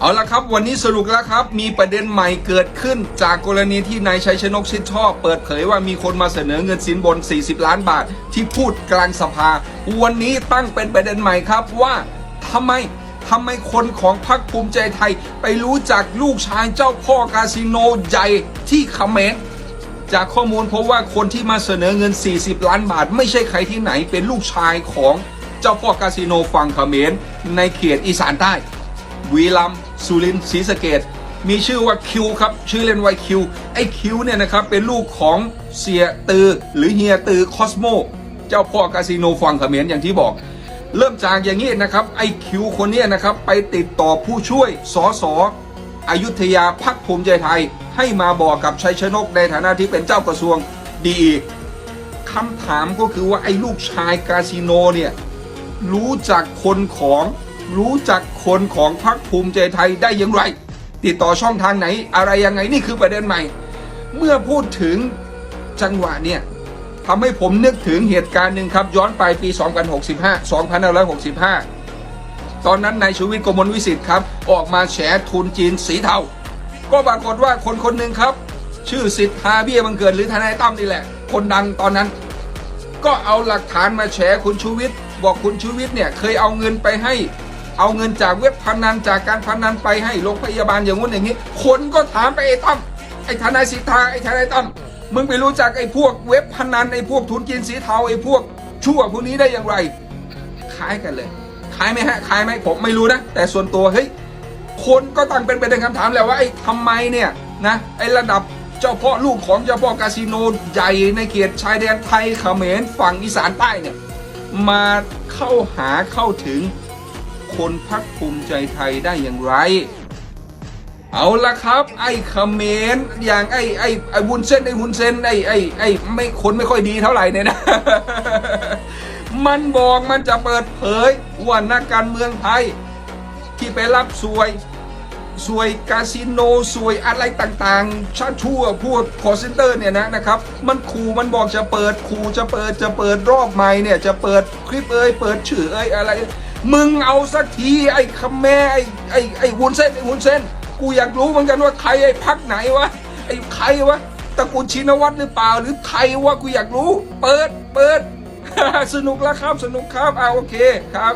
เอาละครับ วันนี้สรุปแล้วครับ มีประเด็นใหม่เกิดขึ้น จากกรณีที่นายชัยชนกชิดชอบ เปิดเผยว่ามีคนมาเสนอเงินสินบน 40 ล้านบาท ที่พูดกลางสภา วันนี้ตั้งเป็นประเด็นใหม่ครับว่าทำไมทำไมคนของพรรคภูมิใจไทย ไปรู้จักลูกชายเจ้าพ่อกาสิโนใหญ่ที่เขมรจากข้อมูลพบว่าคนที่มาเสนอเงิน 40 ล้านบาท ไม่ใช่ใครที่ไหนเป็นลูกชายของเจ้าพ่อคาสิโนฝั่งเขมรในเขตอีสานใต้วีรัม สุรินทร์ศรีสะเกดมีชื่อว่าคิวครับ ชื่อเล่นว่าคิว ไอ้คิวเนี่ยนะครับ เป็นลูกของเสียตือ หรือเฮียตือคอสโม เจ้าพ่อคาสิโนฝั่งเขมรอย่างที่บอก เริ่มจากอย่างนี้นะครับ ไอ้คิวคนนี้นะครับ ไปติดต่อผู้ช่วยสอสออยุธยาพักภูมิใจไทย ให้มาบอกกับชัยชนกในฐานะที่เป็นเจ้ากระทรวงดีคำถามก็คือว่าไอ้ลูกชายกาสิโนเนี่ยรู้จักคนของ รู้จักคนของพรรคภูมิใจไทยได้อย่างไร ติดต่อช่องทางไหน อะไรยังไงนี่คือประเด็นใหม่ เมื่อพูดถึงจังหวะเนี่ยทำให้ผมนึกถึงเหตุการณ์หนึ่งครับ ย้อนไปปี 2065 2565 ตอนนั้นนายชูวิทย์กมลวิสิทธิ์ครับ ออกมาแฉทุนจีนสีเทา ก็ปรากฏว่าคนคนหนึ่งครับ ชื่อสิทธาเบี้ยบังเกิดหรือทนายตั้มนี่แหละ คนดังตอนนั้น ก็เอาหลักฐานมาแฉคุณชูวิทย์บอกคุณชูวิทย์เนี่ยเคยเอาเงินไปให้ เอาเงินจากเว็บพนันจากการพนันไปให้โรงพยาบาลอย่างงู้นอย่างนี้ คนก็ถามไปไอ้ตั้มไอ้ทนายสิทธาไอ้ทนายตั้มมึงไปรู้จักไอ้พวกเว็บพนันไอ้พวกทุนกินสีเทาไอ้พวกชั่วพวกนี้ได้อย่างไรคล้ายกันเลยคล้ายไหมฮะคล้ายไหมผมไม่รู้นะ แต่ส่วนตัวเฮ้ยคนก็ตั้งเป็นประเด็นคำถามแหละว่าไอ้ทำไมเนี่ยนะไอ้ระดับเจ้าพ่อลูกของเจ้าพ่อคาสิโนใหญ่ในเขตชายแดนไทยเขมรฝั่งอีสานใต้เนี่ยมาเข้าหาเข้าถึง คนพักภูมิใจไทยได้อย่างไร เอาละครับ ไอ้เขมรอย่างไอ้ไอ้ไอ้วุนเส้นไอ้วุนเส้นไอ้ไอ้ไอ้ไม่คนไม่ค่อยดีเท่าไหร่เนี่ยนะ มันบอกมันจะเปิดเผยว่านักการเมืองไทย ที่ไปรับสวย สวยคาสิโนสวยอะไรต่างๆ ชาชั่วพวกคอเซนเตอร์เนี่ยนะนะครับ มันขู่มันบอกจะเปิดขู่จะเปิดจะเปิดรอบใหม่เนี่ยจะเปิดคลิปเอ้ยเปิดชื่อเอ้ยอะไร มึงเอาสักทีไอ้คำแม่ไอ้ไอ้ไอ้วุ้นเส้นไอ้วุ้นเส้น กูอยากรู้เหมือนกันว่าใครไอ้พักไหนวะไอ้ใครวะตระกูลชินวัตรหรือเปล่าหรือใครวะกูอยากรู้ เปิดเปิดสนุกแล้วครับสนุกครับเอาโอเคครับ